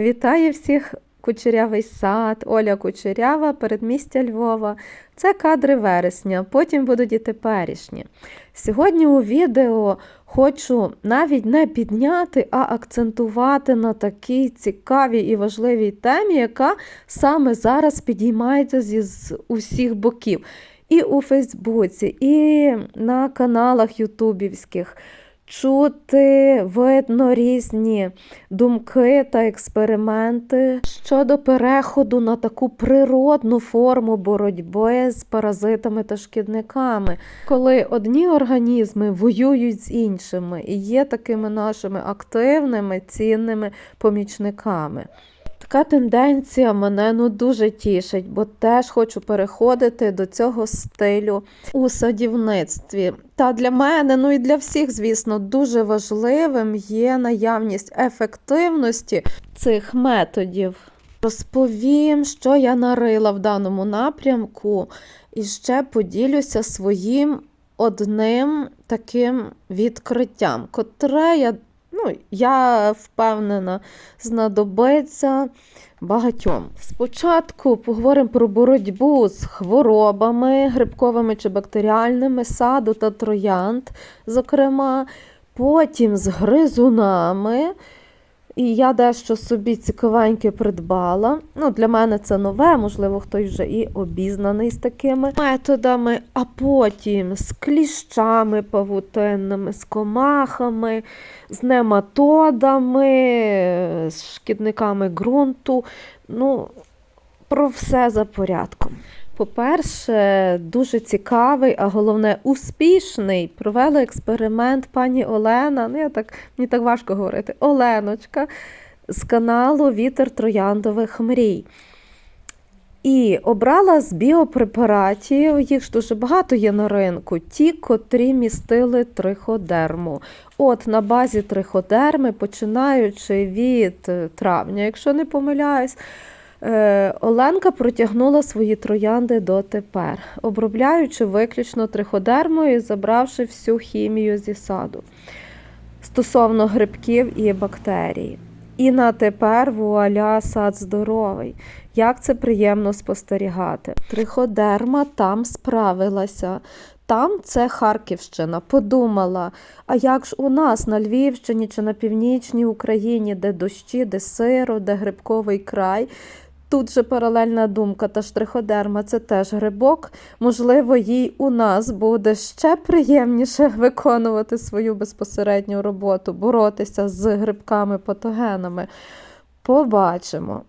Вітаю всіх! Кучерявий сад, Оля Кучерява, передмістя Львова. Це кадри вересня, потім будуть і теперішні. Сьогодні у відео хочу навіть не підняти, а акцентувати на такій цікавій і важливій темі, яка саме зараз підіймається з усіх боків. І у Фейсбуці, і на каналах Ютубівських. Чути видно різні думки та експерименти щодо переходу на таку природну форму боротьби з паразитами та шкідниками, коли одні організми воюють з іншими і є такими нашими активними, цінними помічниками. Така тенденція мене ну дуже тішить, бо теж хочу переходити до цього стилю у садівництві. Та для мене, ну і для всіх, звісно, дуже важливим є наявність ефективності цих методів. Розповім, що я нарила в даному напрямку, і ще поділюся своїм одним таким відкриттям, котре я ну, я впевнена, знадобиться багатьом. Спочатку поговоримо про боротьбу з хворобами, грибковими чи бактеріальними, саду та троянд, зокрема, потім з гризунами. І я дещо собі цікавеньке придбала. Ну, Для мене це нове, можливо, хтось вже і обізнаний з такими методами, а потім з кліщами павутинними, з комахами, з нематодами, з шкідниками ґрунту. Ну, про все за порядком. По-перше, дуже цікавий, а головне, успішний. Провела експеримент пані Олена. Ну, я так, мені так важко говорити, Оленочка з каналу Вітер Трояндових мрій. І обрала з біопрепаратів, їх ж дуже багато є на ринку, ті, котрі містили триходерму. От на базі триходерми, починаючи від травня, якщо не помиляюсь, Оленка протягнула свої троянди дотепер, обробляючи виключно триходермою і забравши всю хімію зі саду стосовно грибків і бактерій. І на тепер вуаля сад здоровий. Як це приємно спостерігати. Триходерма там справилася. Там це Харківщина. Подумала, а як ж у нас на Львівщині чи на північній Україні, де дощі, де сиро, де грибковий край, Тут же паралельна думка та штриходерма це теж грибок. Можливо, їй у нас буде ще приємніше виконувати свою безпосередню роботу, боротися з грибками-патогенами. Побачимо.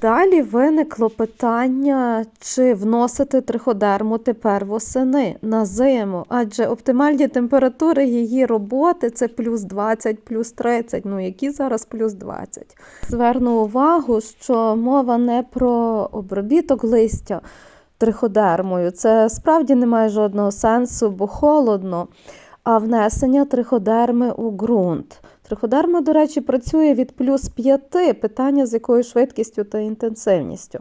Далі виникло питання, чи вносити триходерму тепер восени на зиму, адже оптимальні температури її роботи це плюс 20, плюс 30, ну які зараз плюс 20. Зверну увагу, що мова не про обробіток листя триходермою. Це справді не має жодного сенсу, бо холодно, а внесення триходерми у ґрунт. Триходерма, до речі, працює від плюс 5, питання з якою швидкістю та інтенсивністю.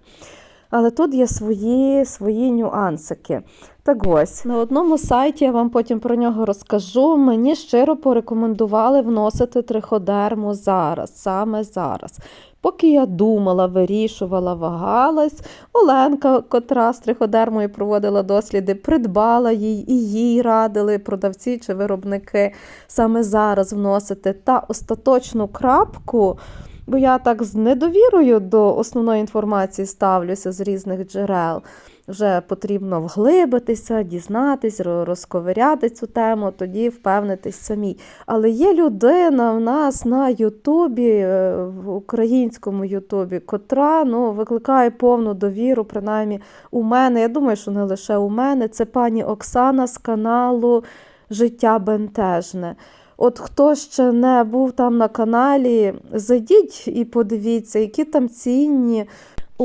Але тут є свої свої нюансики. Так ось, на одному сайті я вам потім про нього розкажу. Мені щиро порекомендували вносити триходерму зараз, саме зараз. Поки я думала, вирішувала, вагалась, Оленка, котра з триходермою проводила досліди, придбала їй і їй радили продавці чи виробники саме зараз вносити та остаточну крапку. Бо я так з недовірою до основної інформації ставлюся з різних джерел. Вже потрібно вглибитися, дізнатися, розковиряти цю тему, тоді впевнитись самі. Але є людина в нас на Ютубі, е, в українському Ютубі, котра ну, викликає повну довіру, принаймні у мене. Я думаю, що не лише у мене. Це пані Оксана з каналу Життя Бентежне. От хто ще не був там на каналі, зайдіть і подивіться, які там цінні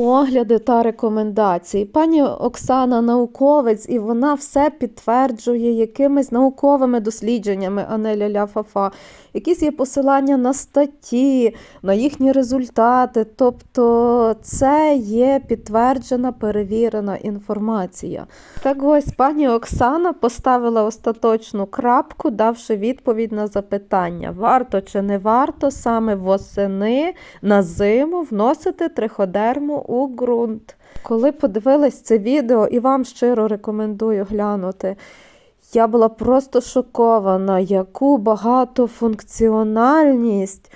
огляди та рекомендації. Пані Оксана науковець, і вона все підтверджує якимись науковими дослідженнями, а не ля-ля-фа-фа. Якісь є посилання на статті, на їхні результати. Тобто це є підтверджена, перевірена інформація. Так ось пані Оксана поставила остаточну крапку, давши відповідь на запитання, варто чи не варто саме восени на зиму вносити триходерму у ґрунт. Коли подивилась це відео і вам щиро рекомендую глянути, я була просто шокована, яку багатофункціональність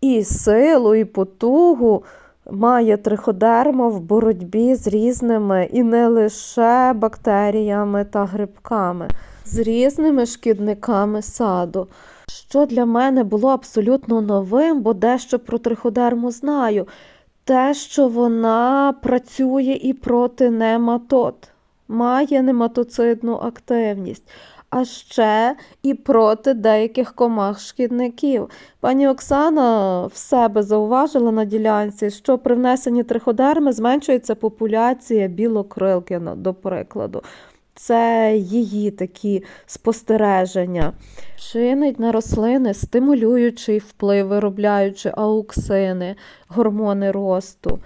і силу, і потугу має триходерма в боротьбі з різними і не лише бактеріями та грибками, з різними шкідниками саду. Що для мене було абсолютно новим, бо дещо про триходерму знаю. Те, що вона працює і проти нематод, має нематоцидну активність, а ще і проти деяких комах-шкідників. Пані Оксана в себе зауважила на ділянці, що при внесенні триходерми зменшується популяція білокрилки, ну, до прикладу. Це її такі спостереження. Чинить на рослини стимулюючий вплив, виробляючи ауксини, гормони росту,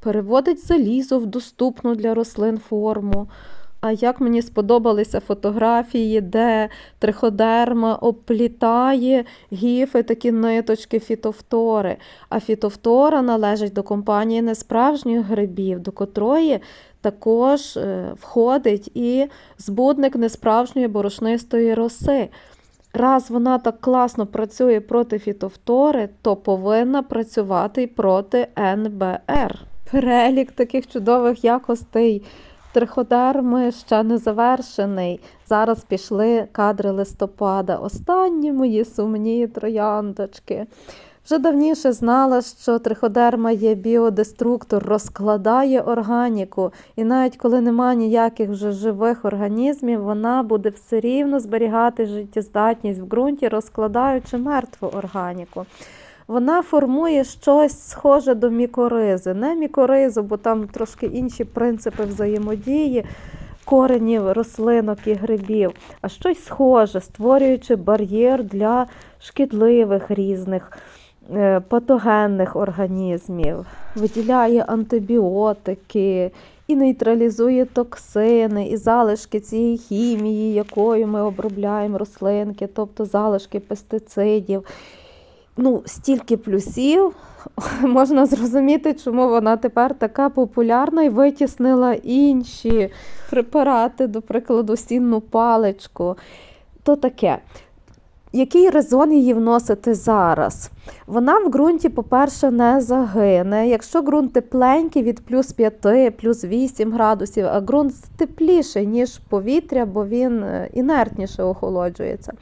переводить залізо в доступну для рослин форму. А як мені сподобалися фотографії, де триходерма оплітає гіфи, такі ниточки фітофтори. А фітофтора належить до компанії несправжніх грибів, до котрої також е, входить і збудник несправжньої борошнистої роси. Раз вона так класно працює проти фітофтори, то повинна працювати й проти НБР. Перелік таких чудових якостей триходерми ще не завершений. Зараз пішли кадри листопада. Останні мої сумні трояндочки. Вже давніше знала, що триходерма є біодеструктор, розкладає органіку, і навіть коли немає ніяких вже живих організмів, вона буде все рівно зберігати життєздатність в ґрунті, розкладаючи мертву органіку. Вона формує щось схоже до мікоризи. Не мікоризу, бо там трошки інші принципи взаємодії коренів рослинок і грибів, а щось схоже, створюючи бар'єр для шкідливих різних е, патогенних організмів, виділяє антибіотики і нейтралізує токсини, і залишки цієї хімії, якою ми обробляємо рослинки, тобто залишки пестицидів. Ну, стільки плюсів можна зрозуміти, чому вона тепер така популярна і витіснила інші препарати, до прикладу, стінну паличку. То таке. Який резон її вносити зараз? Вона в ґрунті, по-перше, не загине. Якщо ґрунт тепленький від плюс 5, плюс 8 градусів, а ґрунт тепліший, ніж повітря, бо він е, інертніше охолоджується,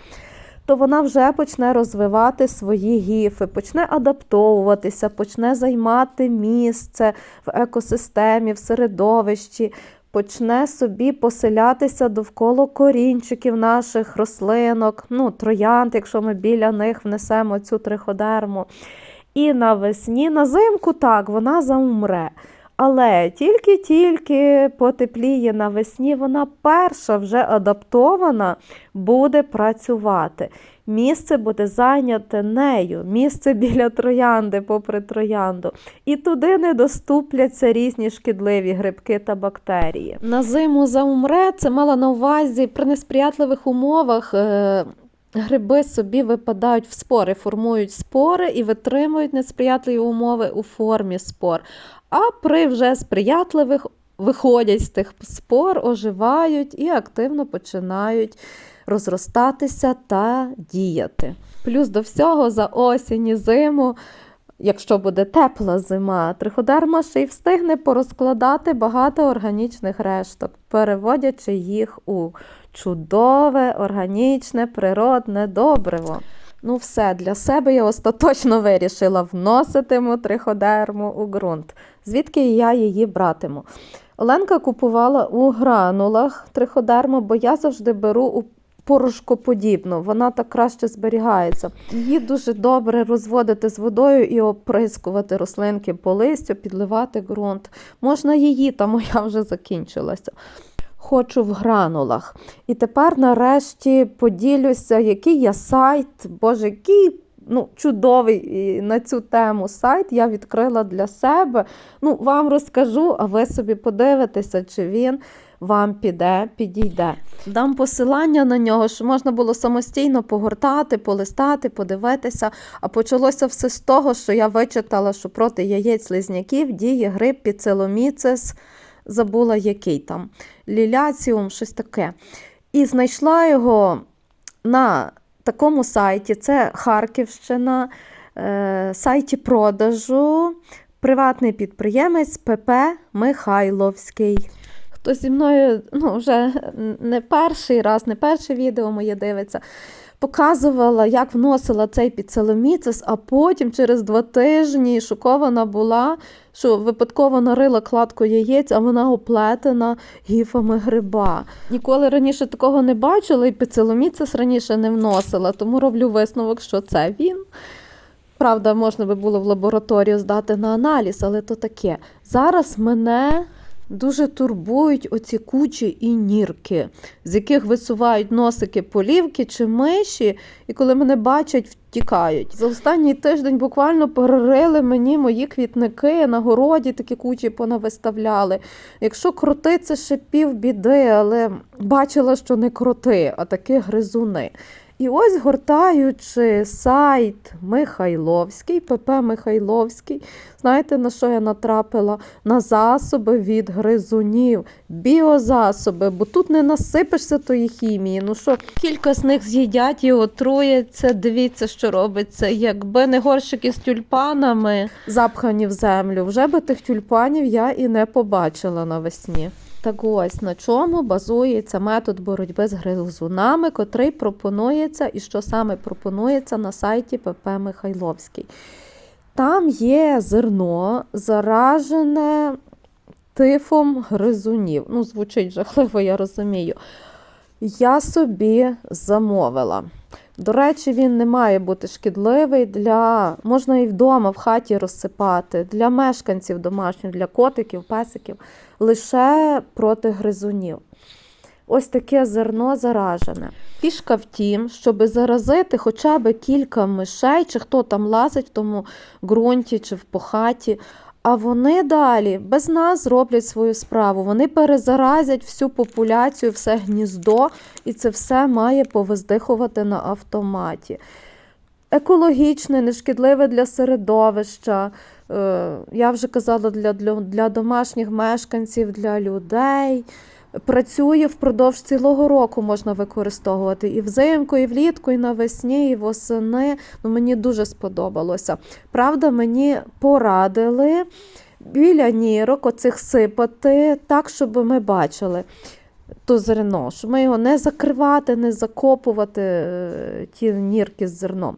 то вона вже почне розвивати свої гіфи, почне адаптовуватися, почне займати місце в екосистемі, в середовищі, почне собі поселятися довкола корінчиків наших рослинок, ну, троянд, якщо ми біля них внесемо цю триходерму. І навесні, на зимку так, вона заумре. Але тільки-тільки потепліє навесні, вона перша вже адаптована буде працювати. Місце буде зайняте нею, місце біля троянди, попри троянду. І туди не доступляться різні шкідливі грибки та бактерії. На зиму заумре, це мала на увазі при несприятливих умовах. Гриби собі випадають в спори, формують спори і витримують несприятливі умови у формі спор. А при вже сприятливих виходять з тих спор, оживають і активно починають розростатися та діяти. Плюс до всього за осінь і зиму. Якщо буде тепла зима, триходерма ще й встигне порозкладати багато органічних решток, переводячи їх у чудове, органічне, природне добриво. Ну, все, для себе я остаточно вирішила вноситиму триходерму у ґрунт. Звідки я її братиму? Оленка купувала у гранулах триходерму, бо я завжди беру у порошкоподібну, вона так краще зберігається. Її дуже добре розводити з водою і оприскувати рослинки по листю, підливати ґрунт. Можна її, та моя вже закінчилася. Хочу в гранулах. І тепер нарешті поділюся, який я сайт, боже, який ну, чудовий на цю тему сайт я відкрила для себе. Ну, вам розкажу, а ви собі подивитеся, чи він вам піде, підійде. Дам посилання на нього, що можна було самостійно погортати, полистати, подивитися. А почалося все з того, що я вичитала, що проти яєць слизняків діє гриб піцеломіцис, забула який там, ліляціум, щось таке. І знайшла його на такому сайті, це Харківщина, е, сайті продажу, приватний підприємець ПП Михайловський. Хто зі мною ну, вже не перший раз, не перше відео моє дивиться, показувала, як вносила цей підселоміцис, а потім через два тижні шокована була, що випадково нарила кладку яєць, а вона оплетена гіфами гриба. Ніколи раніше такого не бачила, і підселоміцис раніше не вносила, тому роблю висновок, що це він. Правда, можна би було в лабораторію здати на аналіз, але то таке. Зараз мене дуже турбують оці кучі і нірки, з яких висувають носики полівки чи миші, і коли мене бачать, втікають. За останній тиждень буквально перерили мені мої квітники на городі, такі кучі понавиставляли. Якщо кроти, це ще пів біди, але бачила, що не кроти, а такі гризуни. І ось гортаючи сайт Михайловський, ПП Михайловський, знаєте, на що я натрапила? На засоби від гризунів, біозасоби, бо тут не насипешся тої хімії. Ну що, кілька з них з'їдять і отруяться. Дивіться, що робиться. Якби не горщики з тюльпанами запхані в землю, вже би тих тюльпанів я і не побачила навесні. Так ось на чому базується метод боротьби з гризунами, котрий пропонується і що саме пропонується на сайті ПП Михайловський. Там є зерно, заражене тифом гризунів. Ну, звучить жахливо, я розумію. Я собі замовила. До речі, він не має бути шкідливий для можна і вдома в хаті розсипати для мешканців домашніх, для котиків, песиків, лише проти гризунів. Ось таке зерно заражене. Фішка в тім, щоб заразити хоча б кілька мишей, чи хто там лазить в тому ґрунті чи в похаті. А вони далі без нас зроблять свою справу. Вони перезаразять всю популяцію, все гніздо, і це все має повиздихувати на автоматі. Екологічне, нешкідливе для середовища. Е, Я вже казала, для, для, для домашніх мешканців, для людей. Працює впродовж цілого року можна використовувати і взимку, і влітку, і навесні, і восени. Ну, Мені дуже сподобалося. Правда, мені порадили біля нірок оцих сипати так, щоб ми бачили то зерно, щоб ми його не закривати, не закопувати е, ті нірки з зерном.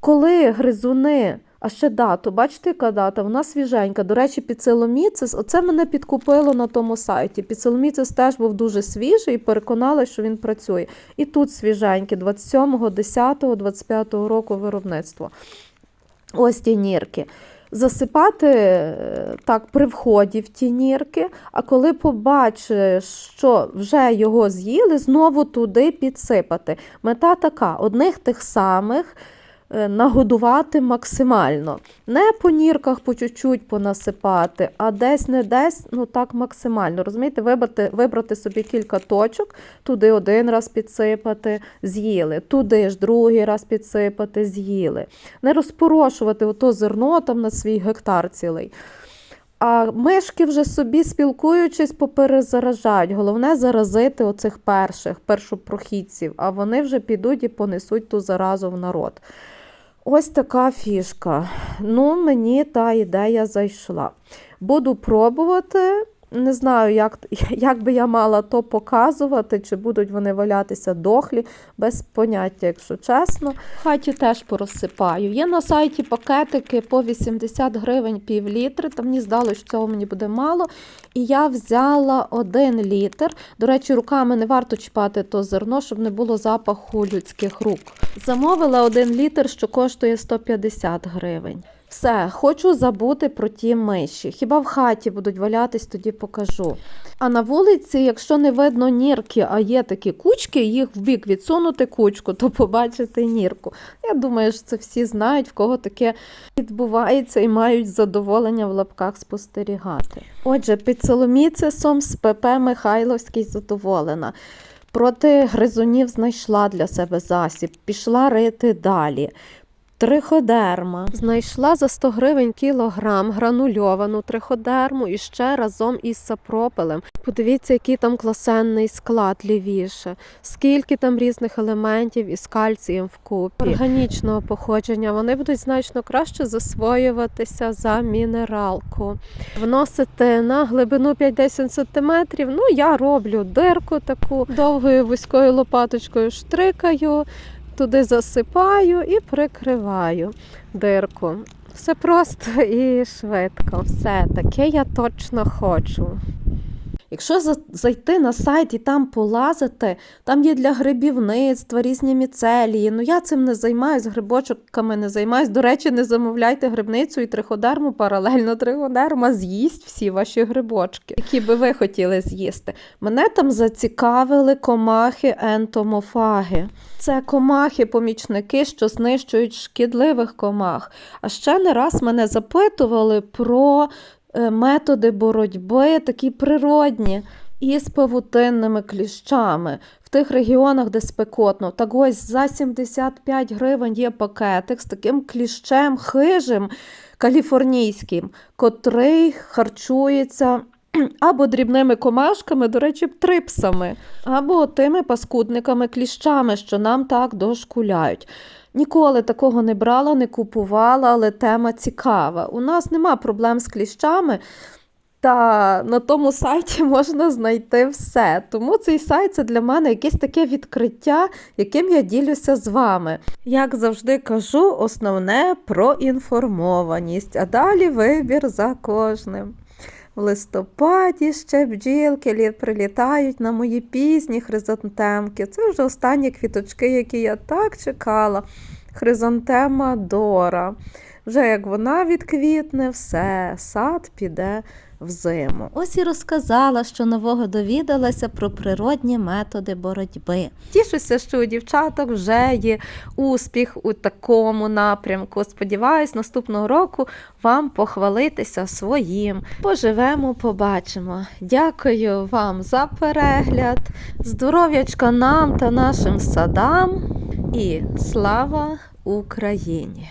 Коли гризуни а ще дату, бачите, яка дата? Вона свіженька. До речі, піцеломіцис, оце мене підкупило на тому сайті. Піцеломіцис теж був дуже свіжий і переконала, що він працює. І тут свіженький, 27, 10, 25 року виробництва. Ось ті нірки. Засипати е, так при вході в ті нірки, а коли побачиш, що вже його з'їли, знову туди підсипати. Мета така: одних тих самих нагодувати максимально. Не по нірках по чуть-чуть понасипати, а десь не десь, ну так максимально. Розумієте, вибрати, вибрати собі кілька точок, туди один раз підсипати, з'їли, туди ж другий раз підсипати, з'їли. Не розпорошувати ото зерно там на свій гектар цілий. А мишки вже собі спілкуючись, поперезаражають. Головне заразити оцих перших, першопрохідців, а вони вже підуть і понесуть ту заразу в народ. Ось така фішка. Ну, мені та ідея зайшла. Буду пробувати. Не знаю, як як би я мала то показувати, чи будуть вони валятися дохлі, без поняття, якщо чесно. В хаті теж порозсипаю. Є на сайті пакетики по 80 гривень пів літри. Там мені здалося, що цього мені буде мало. І я взяла один літр. До речі, руками не варто чіпати то зерно, щоб не було запаху людських рук. Замовила один літр, що коштує 150 гривень. Все, хочу забути про ті миші. Хіба в хаті будуть валятись, тоді покажу. А на вулиці, якщо не видно нірки, а є такі кучки, їх в бік відсунути кучку, то побачити нірку. Я думаю, що це всі знають, в кого таке відбувається і мають задоволення в лапках спостерігати. Отже, під Соломіцесом з ПП Михайловський задоволена. Проти гризунів знайшла для себе засіб, пішла рити далі. Триходерма. Знайшла за 100 гривень кілограм гранульовану триходерму і ще разом із сапропелем. Подивіться, який там класенний склад лівіше, скільки там різних елементів із кальцієм вкупі. Органічного походження вони будуть значно краще засвоюватися за мінералку. Вносити на глибину 5-10 см. Ну, я роблю дирку таку довгою вузькою лопаточкою штрикаю туди засипаю і прикриваю дирку. Все просто і швидко. Все таке я точно хочу. Якщо за- зайти на сайт і там полазити, там є для грибівництва різні міцелії. Ну я цим не займаюсь, грибочками не займаюсь. До речі, не замовляйте грибницю і триходерму паралельно. Триходерма з'їсть всі ваші грибочки, які би ви хотіли з'їсти. Мене там зацікавили комахи ентомофаги. Це комахи-помічники, що знищують шкідливих комах. А ще не раз мене запитували про методи боротьби, такі природні, із павутинними кліщами в тих регіонах, де спекотно. Так ось за 75 гривень є пакетик з таким кліщем хижим каліфорнійським, котрий харчується. Або дрібними комашками, до речі, трипсами, або тими паскудниками кліщами, що нам так дошкуляють. Ніколи такого не брала, не купувала, але тема цікава. У нас нема проблем з кліщами, та на тому сайті можна знайти все. Тому цей сайт це для мене якесь таке відкриття, яким я ділюся з вами. Як завжди кажу, основне про інформованість, а далі вибір за кожним. В листопаді ще бджілки лі- прилітають на мої пізні хризантемки. Це вже останні квіточки, які я так чекала. Хризантема Дора. Вже як вона відквітне, все, сад піде в зиму. Ось і розказала, що нового довідалася про природні методи боротьби. Тішуся, що у дівчаток вже є успіх у такому напрямку. Сподіваюсь, наступного року вам похвалитися своїм. Поживемо, побачимо. Дякую вам за перегляд. Здоров'ячка нам та нашим садам і слава Україні!